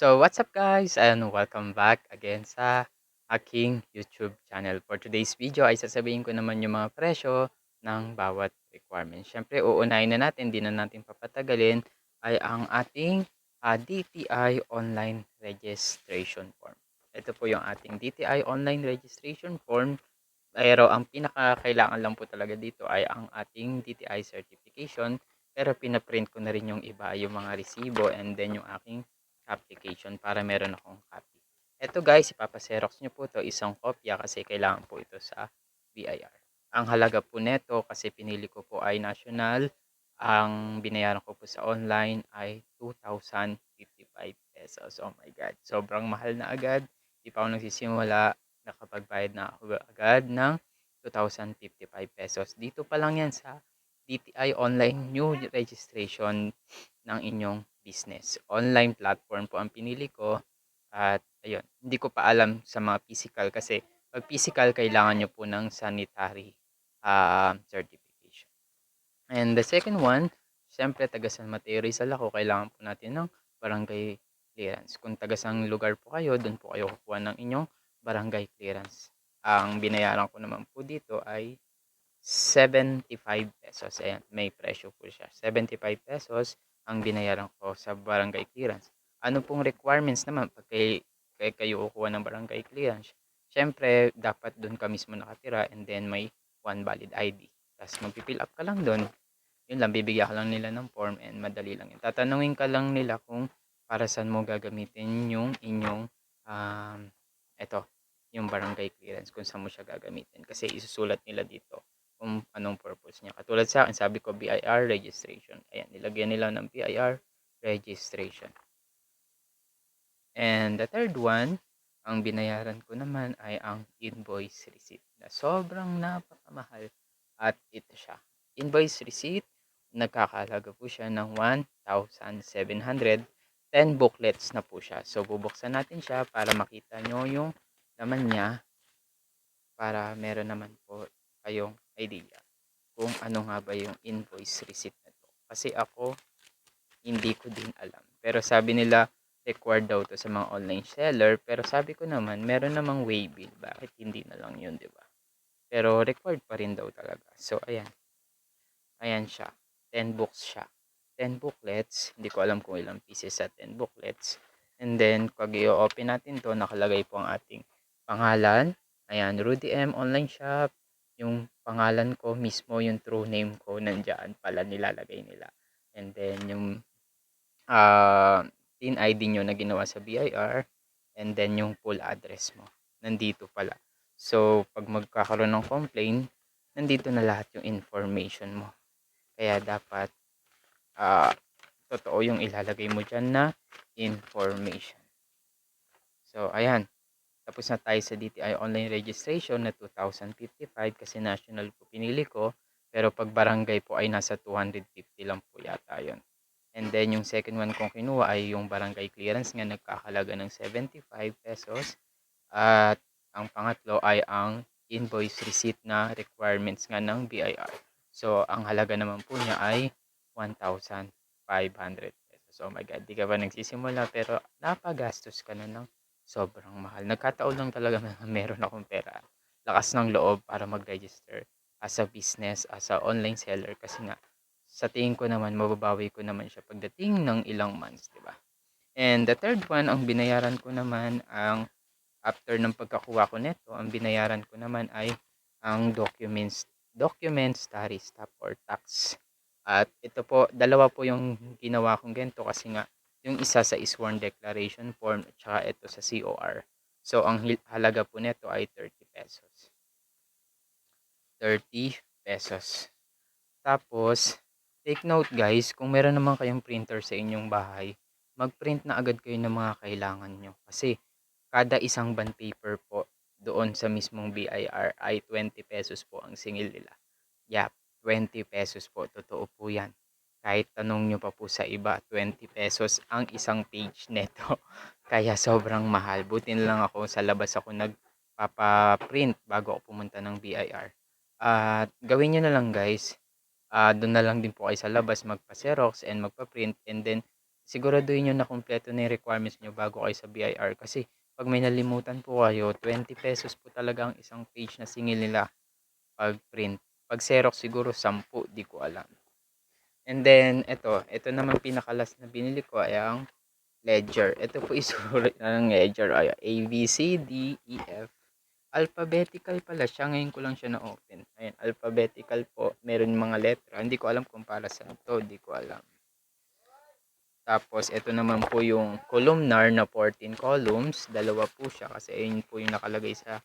So, what's up guys? And welcome back again sa aking YouTube channel. For today's video ay sasabihin ko naman yung mga presyo ng bawat requirement. Siyempre, uunahin na natin, di na natin papatagalin, ay ang ating ah, DTI Online Registration Form. Ito po yung ating DTI Online Registration Form. Pero ang pinakakailangan lang po talaga dito ay ang ating DTI certification. Pero pinaprint ko na rin yung iba, yung mga resibo and then yung aking application para meron akong copy. Ito guys, ipapaserox nyo po to isang kopya kasi kailangan po ito sa BIR. Ang halaga po neto kasi pinili ko po ay national, ang binayaran ko po sa online ay 2,055 pesos. Oh my God, sobrang mahal na agad. Di pa ako nagsisimula, nakapagbayad na ako agad ng 2,055 pesos. Dito pa lang yan sa DTI online new registration ng inyong business. Online platform po ang pinili ko at ayun, hindi ko pa alam sa mga physical kasi pag physical kailangan nyo po ng sanitary uh, certification. And the second one, syempre taga San Mateo Rizal ako, kailangan po natin ng barangay clearance. Kung taga sang lugar po kayo, doon po kayo kukuha ng inyong barangay clearance. Ang binayaran ko naman po dito ay 75 pesos. Ayan, may presyo po siya. 75 pesos ang binayaran ko sa barangay clearance. Ano pong requirements naman pag kay, kay kayo kukuha ng barangay clearance? Siyempre, dapat doon ka mismo nakatira and then may one valid ID. Tapos magpipill up ka lang doon. Yun lang, bibigyan ka lang nila ng form and madali lang yun. Tatanungin ka lang nila kung para saan mo gagamitin yung inyong um, eto, yung barangay clearance kung saan mo siya gagamitin. Kasi isusulat nila dito kung anong purpose niya. Katulad sa akin, sabi ko BIR registration. Ayan, nilagyan nila ng BIR registration. And the third one, ang binayaran ko naman ay ang invoice receipt na sobrang napakamahal. At ito siya. Invoice receipt, nagkakalaga po siya ng 1,700. 10 booklets na po siya. So, bubuksan natin siya para makita nyo yung laman niya para meron naman po kayong idea kung ano nga ba yung invoice receipt na to. Kasi ako, hindi ko din alam. Pero sabi nila, required daw to sa mga online seller. Pero sabi ko naman, meron namang waybill. Bakit hindi na lang yun, di ba? Pero required pa rin daw talaga. So, ayan. Ayan siya. 10 books siya. 10 booklets. Hindi ko alam kung ilang pieces sa 10 booklets. And then, pag i-open natin to, nakalagay po ang ating pangalan. Ayan, Rudy M Online Shop yung pangalan ko mismo, yung true name ko, nandyan pala nilalagay nila. And then, yung uh, TIN ID nyo na ginawa sa BIR, and then yung full address mo, nandito pala. So, pag magkakaroon ng complaint, nandito na lahat yung information mo. Kaya dapat, uh, totoo yung ilalagay mo dyan na information. So, ayan. Tapos na tayo sa DTI online registration na 2,055 kasi national po pinili ko. Pero pag barangay po ay nasa 250 lang po yata yon. And then yung second one kong kinuha ay yung barangay clearance nga nagkakalaga ng 75 pesos. At ang pangatlo ay ang invoice receipt na requirements nga ng BIR. So ang halaga naman po niya ay 1,500 pesos. Oh my God, di ka ba nagsisimula pero napagastos ka na ng sobrang mahal. Nagkataon lang talaga na meron akong pera. Lakas ng loob para mag-register as a business, as a online seller kasi nga sa tingin ko naman mababawi ko naman siya pagdating ng ilang months, 'di ba? And the third one, ang binayaran ko naman ang after ng pagkakuha ko nito, ang binayaran ko naman ay ang documents documents tari stop or tax. At ito po, dalawa po yung ginawa kong ganito kasi nga yung isa sa sworn declaration form at saka ito sa COR. So, ang halaga po nito ay 30 pesos. 30 pesos. Tapos, take note guys, kung meron naman kayong printer sa inyong bahay, mag-print na agad kayo ng mga kailangan nyo. Kasi, kada isang bond paper po doon sa mismong BIR ay 20 pesos po ang singil nila. Yap, 20 pesos po. Totoo po yan. Kahit tanong nyo pa po sa iba, 20 pesos ang isang page neto. Kaya sobrang mahal. Buti na lang ako sa labas ako nagpapaprint bago ako pumunta ng BIR. At uh, gawin nyo na lang guys. Uh, doon na lang din po kayo sa labas magpa-xerox and magpa-print and then siguraduhin niyo na kumpleto na yung requirements niyo bago kayo sa BIR kasi pag may nalimutan po kayo, 20 pesos po talaga ang isang page na singil nila pag print. Pag Xerox siguro 10, di ko alam. And then ito, ito naman pinakalas na binili ko ay ang ledger. Ito po isulat ng ledger ay A, B, C, D, E, F. Alphabetical pala siya. Ngayon ko lang siya na-open. Ayan, alphabetical po. Meron mga letra. Hindi ko alam kung para saan to. Hindi ko alam. Tapos, ito naman po yung columnar na 14 columns. Dalawa po siya kasi ayun po yung nakalagay sa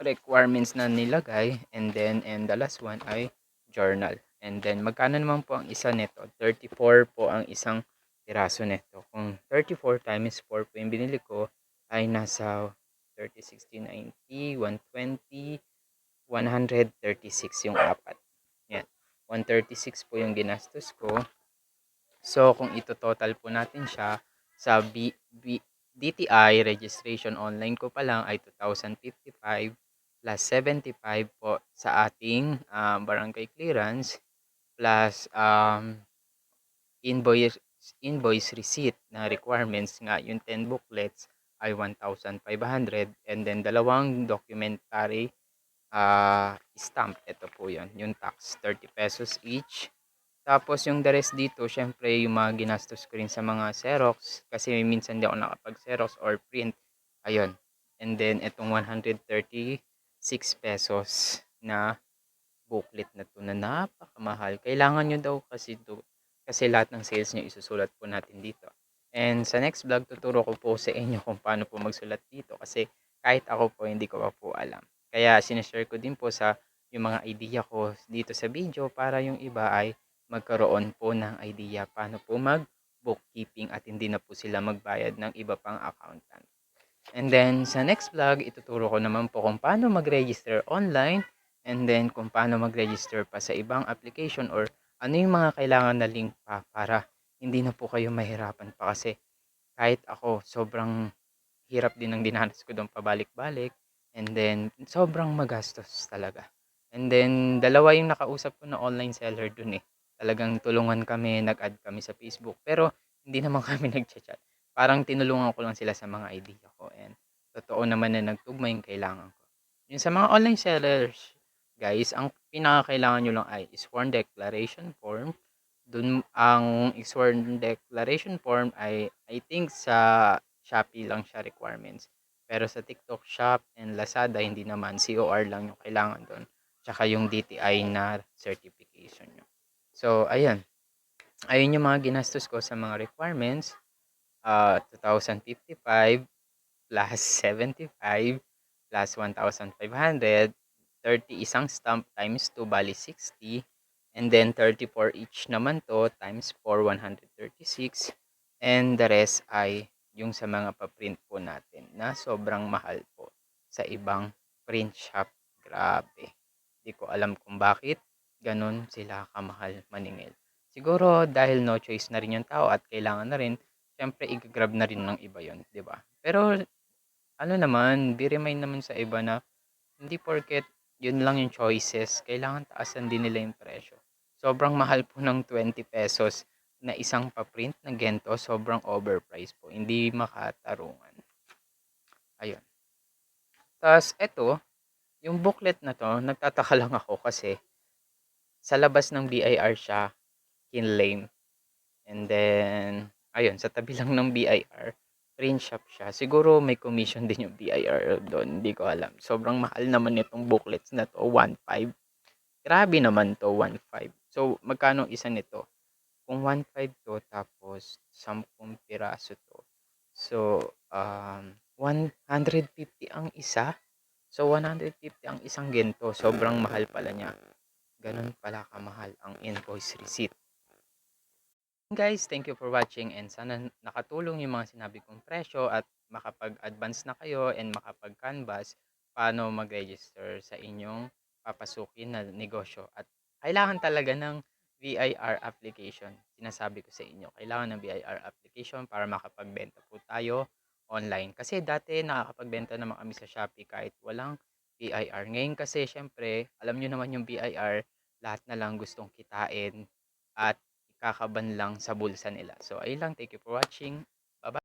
requirements na nilagay. And then, and the last one ay journal. And then, magkano naman po ang isa nito? 34 po ang isang piraso nito. Kung 34 times 4 po yung binili ko, ay nasa 30, 60, 90, 120, 136 yung apat. Yan. 136 po yung ginastos ko. So, kung ito total po natin siya sa B, B, DTI registration online ko pa lang ay 2,055 plus 75 po sa ating uh, barangay clearance plus um, invoice invoice receipt na requirements nga yung 10 booklets ay 1,500 and then dalawang documentary uh, stamp ito po yun yung tax 30 pesos each tapos yung the rest dito, syempre yung mga ginastos ko rin sa mga Xerox kasi minsan di ako nakapag-Xerox or print. Ayun. And then itong 136 pesos na booklet na to na napakamahal. Kailangan nyo daw kasi to kasi lahat ng sales nyo isusulat po natin dito. And sa next vlog, tuturo ko po sa inyo kung paano po magsulat dito kasi kahit ako po hindi ko pa po alam. Kaya sinashare ko din po sa yung mga idea ko dito sa video para yung iba ay magkaroon po ng idea paano po mag bookkeeping at hindi na po sila magbayad ng iba pang accountant. And then sa next vlog, ituturo ko naman po kung paano mag-register online and then kung paano mag-register pa sa ibang application or ano yung mga kailangan na link pa para hindi na po kayo mahirapan pa kasi kahit ako sobrang hirap din ng dinanas ko doon pabalik-balik and then sobrang magastos talaga. And then dalawa yung nakausap ko na online seller dun eh talagang tulungan kami, nag-add kami sa Facebook. Pero hindi naman kami nagchat-chat. Parang tinulungan ko lang sila sa mga idea ko and totoo naman na nagtugma yung kailangan ko. Yung sa mga online sellers, guys, ang pinakakailangan nyo lang ay sworn declaration form. Dun ang sworn declaration form ay I think sa Shopee lang siya requirements. Pero sa TikTok Shop and Lazada, hindi naman. COR lang yung kailangan doon. Tsaka yung DTI na certification nyo. So, ayan. Ayun yung mga ginastos ko sa mga requirements. Uh, 2,055 plus 75 plus 1,500. 30 isang stamp times 2 bali 60. And then 34 each naman to times 4 136. And the rest ay yung sa mga pa-print po natin na sobrang mahal po sa ibang print shop. Grabe. Hindi ko alam kung bakit ganun sila kamahal maningil. Siguro dahil no choice na rin yung tao at kailangan na rin, syempre i-grab na rin ng iba yon, 'di ba? Pero ano naman, be remind naman sa iba na hindi porket yun lang yung choices, kailangan taasan din nila yung presyo. Sobrang mahal po ng 20 pesos na isang pa-print na gento, sobrang overpriced po. Hindi makatarungan. Ayun. Tapos, eto, yung booklet na to, nagtataka lang ako kasi sa labas ng BIR siya kinlame. And then, ayun, sa tabi lang ng BIR, print shop siya. Siguro may commission din yung BIR doon, hindi ko alam. Sobrang mahal naman nitong booklets na to, 1.5. Grabe naman to, 1.5. So, magkano isa nito? Kung 1.5 to, tapos 10 piraso to. So, um, 150 ang isa. So, 150 ang isang gento. Sobrang mahal pala niya. Ganun pala kamahal ang invoice receipt. Guys, thank you for watching and sana nakatulong yung mga sinabi kong presyo at makapag-advance na kayo and makapag-canvas paano mag-register sa inyong papasukin na negosyo. At kailangan talaga ng VIR application. Sinasabi ko sa inyo, kailangan ng VIR application para makapagbenta po tayo online. Kasi dati nakakapagbenta naman kami sa Shopee kahit walang VIR. Ngayon kasi syempre, alam nyo naman yung VIR, lahat na lang gustong kitain at kakaban lang sa bulsa nila. So ayun lang, thank you for watching. Bye-bye.